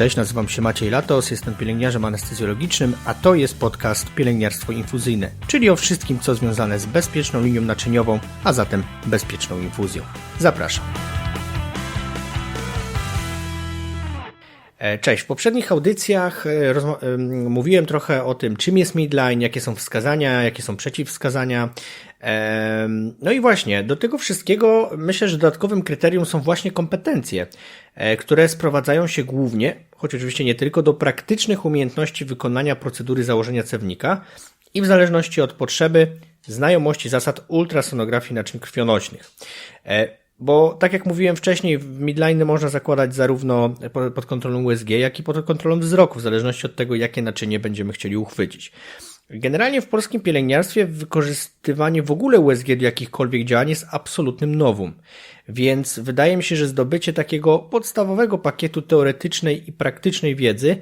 Cześć, nazywam się Maciej Latos, jestem pielęgniarzem anestezjologicznym, a to jest podcast Pielęgniarstwo Infuzyjne, czyli o wszystkim, co związane z bezpieczną linią naczyniową, a zatem bezpieczną infuzją. Zapraszam. E, cześć. W poprzednich audycjach e, mówiłem trochę o tym, czym jest midline, jakie są wskazania, jakie są przeciwwskazania. No i właśnie, do tego wszystkiego myślę, że dodatkowym kryterium są właśnie kompetencje, e, które sprowadzają się głównie, choć oczywiście nie tylko, do praktycznych umiejętności wykonania procedury założenia cewnika i w zależności od potrzeby znajomości zasad ultrasonografii naczyń krwionośnych. Bo tak jak mówiłem wcześniej, midline można zakładać zarówno pod kontrolą USG, jak i pod kontrolą wzroku, w zależności od tego, jakie naczynie będziemy chcieli uchwycić. Generalnie w polskim pielęgniarstwie wykorzystywanie w ogóle USG do jakichkolwiek działań jest absolutnym nowum. Więc wydaje mi się, że zdobycie takiego podstawowego pakietu teoretycznej i praktycznej wiedzy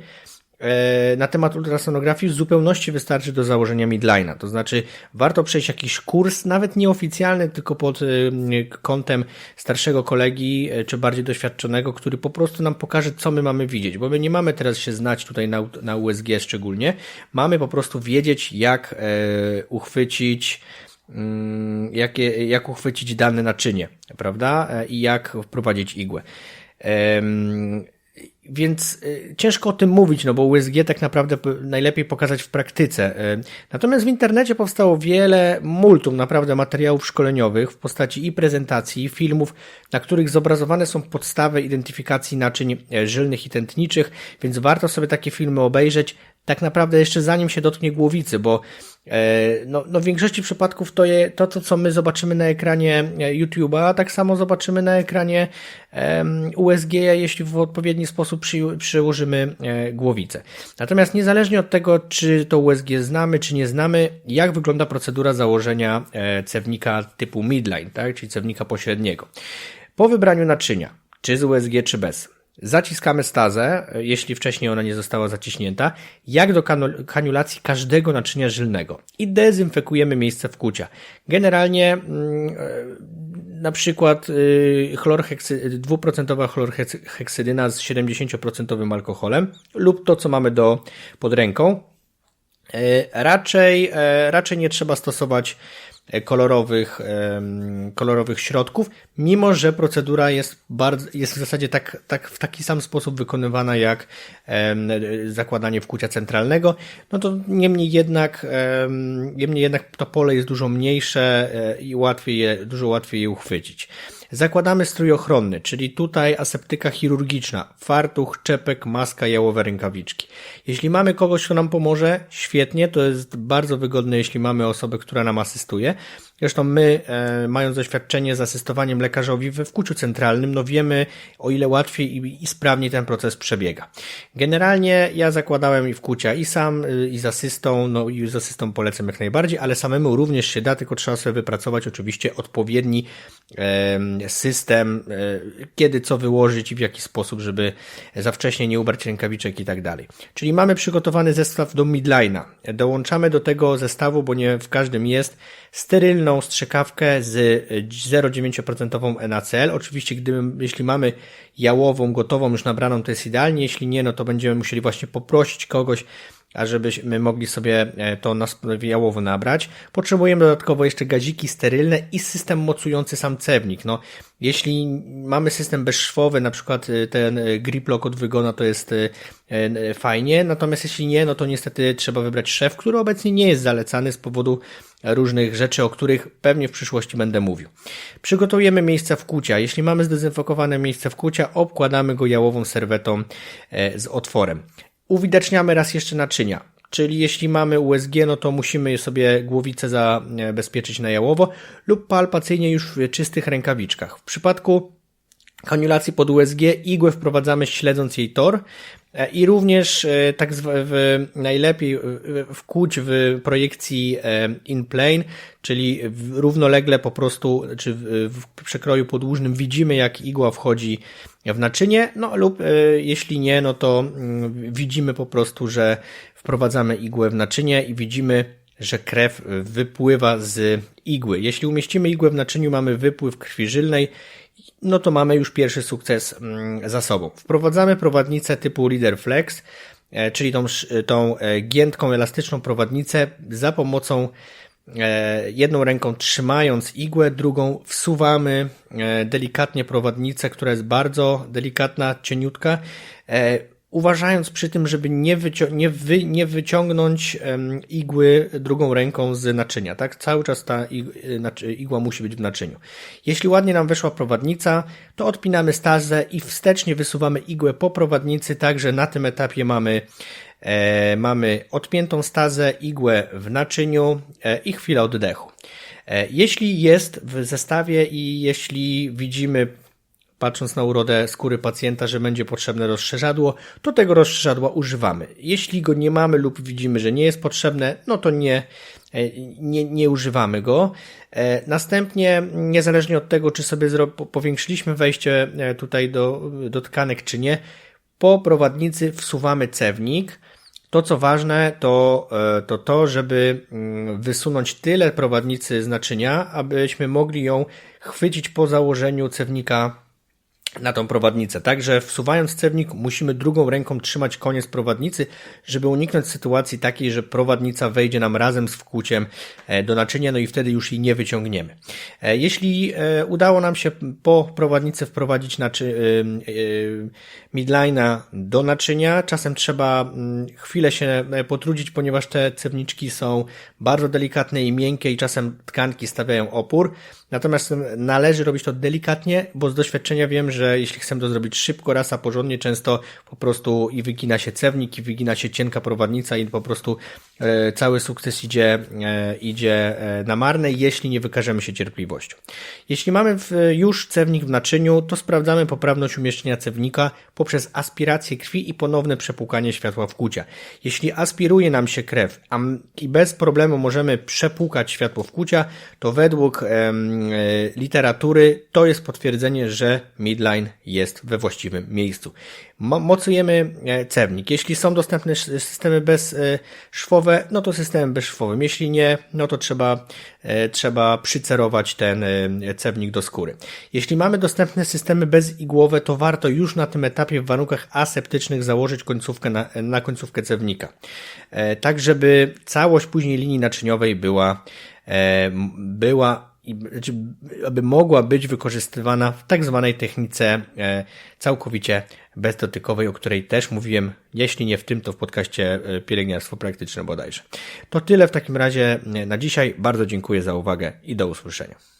na temat ultrasonografii w zupełności wystarczy do założenia midline'a. To znaczy, warto przejść jakiś kurs, nawet nieoficjalny, tylko pod e, kątem starszego kolegi, e, czy bardziej doświadczonego, który po prostu nam pokaże, co my mamy widzieć, bo my nie mamy teraz się znać tutaj na, na USG szczególnie. Mamy po prostu wiedzieć, jak uchwycić, mm, jak, jak uchwycić dane naczynie, prawda? I jak wprowadzić igłę. Więc y, ciężko o tym mówić, no bo USG tak naprawdę najlepiej pokazać w praktyce. Y, natomiast w internecie powstało wiele multum naprawdę materiałów szkoleniowych w postaci i prezentacji, i filmów, na których zobrazowane są podstawy identyfikacji naczyń e, żylnych i tętniczych, więc warto sobie takie filmy obejrzeć, tak naprawdę jeszcze zanim się dotknie głowicy, bo e, no, no w większości przypadków to, je, to, to, co my zobaczymy na ekranie e, YouTube'a, tak samo zobaczymy na ekranie USG, jeśli w odpowiedni sposób przy, przyłożymy e, głowicę. Natomiast niezależnie od tego, czy to USG znamy, czy nie znamy, jak wygląda procedura założenia cewnika typu midline, tak, czyli cewnika pośredniego. Po wybraniu naczynia, czy z USG, czy bez, Zaciskamy stazę, jeśli wcześniej ona nie została zaciśnięta, jak do kaniulacji każdego naczynia żylnego i dezynfekujemy miejsce wkucia. Generalnie mm, e, na przykład y, chlorheksy, dwuprocentowa chlorheksydyna z 70% alkoholem lub to, co mamy do, pod ręką. E, raczej, e, raczej nie trzeba stosować kolorowych, kolorowych środków, mimo że procedura jest, bardzo, jest w zasadzie tak, tak, w taki sam sposób wykonywana jak zakładanie wkucia centralnego, no to niemniej jednak, niemniej jednak to pole jest dużo mniejsze e, i łatwiej je, dużo łatwiej je uchwycić. Zakładamy strój ochronny, czyli tutaj aseptyka chirurgiczna, fartuch, czepek, maska, jałowe rękawiczki. Jeśli mamy kogoś, kto nam pomoże, świetnie, to jest bardzo wygodne, jeśli mamy osobę, która nam asystuje. Zresztą my, e, mając doświadczenie z asystowaniem lekarzowi we wkuciu centralnym, no wiemy, o ile łatwiej i, i sprawniej ten proces przebiega. Generalnie ja zakładałem i wkucia i sam, y, i z asystą, no i z asystą polecam jak najbardziej, ale samemu również się da, tylko trzeba sobie wypracować oczywiście odpowiedni e, system, e, kiedy co wyłożyć i w jaki sposób, żeby za wcześnie nie ubrać rękawiczek i tak dalej. Czyli mamy przygotowany zestaw do midline'a. Dołączamy do tego zestawu, bo nie w każdym jest, sterylną strzykawkę z 0,9% NaCl. Oczywiście, gdyby, jeśli mamy jałową, gotową, już nabraną, to jest idealnie. Jeśli nie, no to będziemy musieli właśnie poprosić kogoś, ażebyśmy mogli sobie e, to na jałowo nabrać. Potrzebujemy dodatkowo jeszcze gaziki sterylne i system mocujący sam cewnik. No, jeśli mamy system bezszwowy, na przykład e, ten e, grip lock od wygona, to jest fajnie, natomiast jeśli nie, no to niestety trzeba wybrać szef, który obecnie nie jest zalecany z powodu różnych rzeczy, o których pewnie w przyszłości będę mówił. Przygotujemy miejsce wkucia. Jeśli mamy zdezynfekowane miejsce wkucia, obkładamy go jałową serwetą z otworem. Uwidaczniamy raz jeszcze naczynia. Czyli jeśli mamy USG, no to musimy sobie głowicę zabezpieczyć na jałowo lub palpacyjnie już w czystych rękawiczkach. W przypadku kanulacji pod USG igłę wprowadzamy śledząc jej tor e, i również e, tak w, najlepiej wkuć w projekcji e, in plane, czyli równolegle po prostu, czy w przekroju podłużnym widzimy jak igła wchodzi w naczynie, no lub jeśli nie, no to mm, widzimy po prostu, że wprowadzamy igłę w naczynie i widzimy, że krew wypływa z igły. Jeśli umieścimy igłę w naczyniu, mamy wypływ krwi żylnej no to mamy już pierwszy sukces mm, za sobą. Wprowadzamy prowadnicę typu Leader Flex, e, czyli tą, tą e, giętką, elastyczną prowadnicę za pomocą e, jedną ręką trzymając igłę, drugą wsuwamy delikatnie prowadnicę, która jest bardzo delikatna, cieniutka uważając przy tym, żeby nie, wycią nie, wy nie wyciągnąć um, igły drugą ręką z naczynia, tak? Cały czas ta ig igła musi być w naczyniu. Jeśli ładnie nam weszła prowadnica, to odpinamy stazę i wstecznie wysuwamy igłę po prowadnicy, tak że na tym etapie mamy e, mamy odpiętą stazę, igłę w naczyniu e, i chwilę oddechu. E, jeśli jest w zestawie i jeśli widzimy patrząc na urodę skóry pacjenta, że będzie potrzebne rozszerzadło, to tego rozszerzadła używamy. Jeśli go nie mamy lub widzimy, że nie jest potrzebne, no to nie, e, nie, nie używamy go. E, następnie, niezależnie od tego, czy sobie powiększyliśmy wejście e, tutaj do, do tkanek, czy nie, po prowadnicy wsuwamy cewnik. To, co ważne, to, to to, żeby mm, wysunąć tyle prowadnicy z naczynia, abyśmy mogli ją chwycić po założeniu cewnika na tą prowadnicę. Także wsuwając cewnik musimy drugą ręką trzymać koniec prowadnicy, żeby uniknąć sytuacji takiej, że prowadnica wejdzie nam razem z wkłuciem e, do naczynia, no i wtedy już jej nie wyciągniemy. E, jeśli e, udało nam się po prowadnicy wprowadzić naczy, midline'a do naczynia, czasem trzeba mm, chwilę się potrudzić, ponieważ te cewniczki są bardzo delikatne i miękkie i czasem tkanki stawiają opór. Natomiast należy robić to delikatnie, bo z doświadczenia wiem, że jeśli chcemy to zrobić szybko, raz, a porządnie, często po prostu i wygina się cewnik, i wygina się cienka prowadnica i po prostu e, cały sukces idzie, e, idzie e, na marne, jeśli nie wykażemy się cierpliwością. Jeśli mamy już cewnik w naczyniu, to sprawdzamy poprawność umieszczenia cewnika poprzez aspirację krwi i ponowne przepłukanie światła wkłucia. Jeśli aspiruje nam się krew i bez problemu możemy przepłukać światło wkłucia, to według literatury, to jest potwierdzenie, że jest we właściwym miejscu. Mocujemy e, cewnik. Jeśli są dostępne systemy bezszwowe, no to systemem bezszwowym. Jeśli nie, no to trzeba, e, trzeba przycerować ten cewnik do skóry. Jeśli mamy dostępne systemy bezigłowe, to warto już na tym etapie w warunkach aseptycznych założyć końcówkę na, na końcówkę cewnika. Tak, żeby całość później linii naczyniowej była, była i znaczy, aby mogła być wykorzystywana w tak zwanej technice e, całkowicie bezdotykowej, o której też mówiłem, jeśli nie w tym, to w podcaście e, Pielęgniarstwo Praktyczne bodajże. To tyle w takim razie e, na dzisiaj. Bardzo dziękuję za uwagę i do usłyszenia.